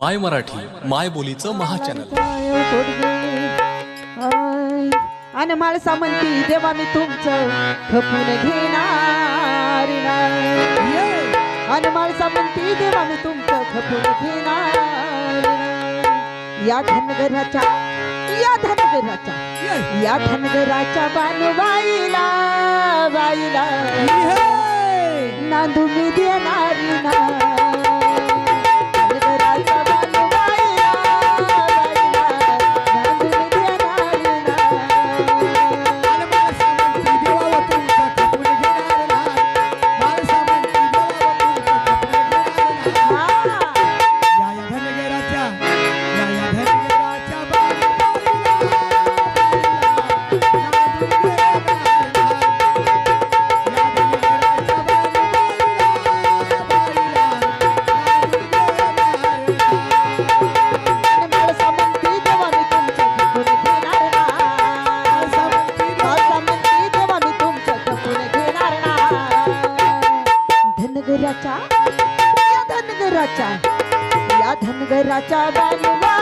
माय मराठी माय बोलीचं महाचॅनल. अन माळसा म्हणती देवा मी तुमचं खपून घेणार नाही. अन माळसा म्हणती देवा मी तुमचं खपून घेणार नाही. या धनगराच्या या धनगराच्या या धनगराच्या बानुबाईला बाईला. नांदू मी देणारी ना धनगराच्या या धनगराच्या बानुबाईला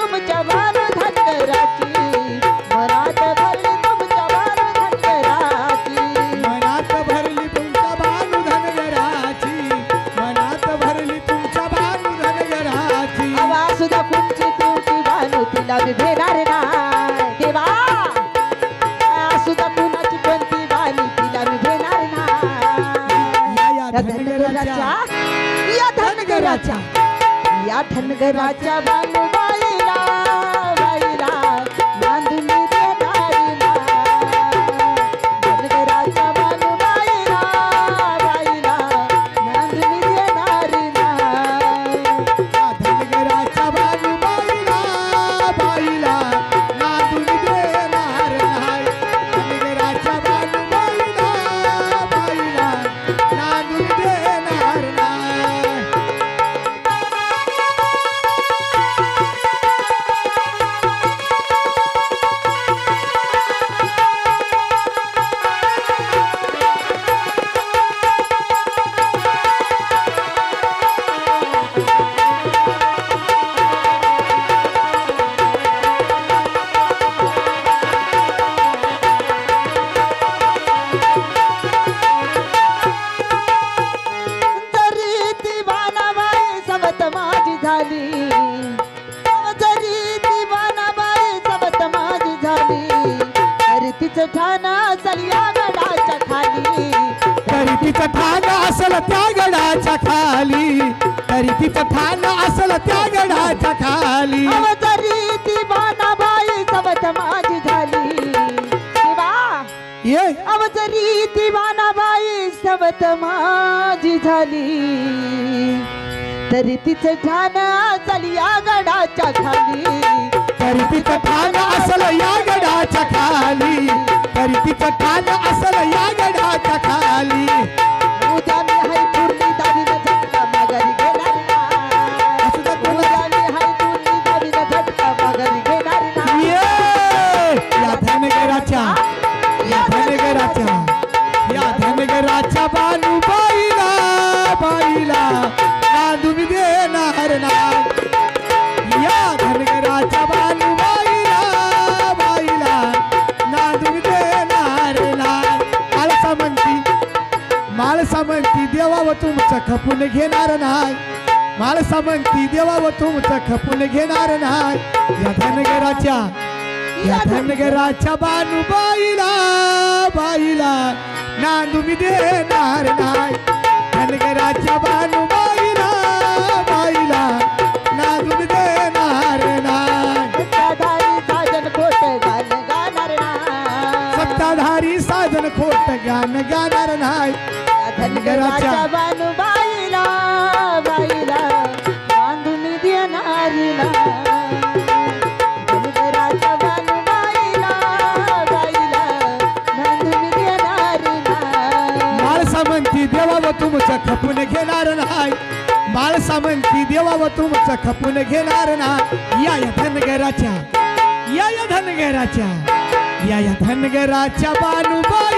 तुमच्या भार धनगराची मनात भरली तुमच्या भार धनगराची मनात भरली तुमच्या बालू धनगराची मनात भरली तुमच्या बालू धनगराची सुद्धा कुंची तुमची बानू तिला मी भेणार नाही. देवा! सुद्धा कुणाची कोणती बानी तिला मी भेणार नाही. या या या धनगराच्या या धनगराच्या या धनगराच्या बानुबाईला झाली. जरी सवत माझी झाली. तरी तिचं ठाण सलिया गडाच्या खाली. तरी तिचं ठाण असल त्या गडाच्या खाली. तरी तिचं ठाण असल त्या गडाच्या खाली. जरी बाणाबाई सवत माझी झाली. देवा! ये. अव जरी ती बाणाबाई सवत माझी झाली. तरी तिचं ठाण सलिया गडाच्या खाली. तरी तिचं ठाण असल या गडाच्या खाली. तरी तिचं ठाण असल देवाव तुमचं खपून घेणार नाही. माळसा म्हणती देवाव तुमचं खपून घेणार नाही. या धनगराच्या या धनगराच्या बानुबाईला बाईला नांदू मी देणार नाही. धनगराच्या बानुबाईला बाईला नांदू मी देणार नाही. सत्ताधारी साधन खोट गाण गाणार नाही. धनगराच्या बानुबाईला बाईला बांधून देणारी ना धनगराच्या बानुबाईला बाईला बांधून देणारी ना माळसा म्हणती देवाव तुमचं खपून घेणार नाही. माळसा म्हणती देवाव तुमचं खपून घेणार नाही. या या धनगराच्या या या धनगराच्या या या धनगराच्या बानुबाईला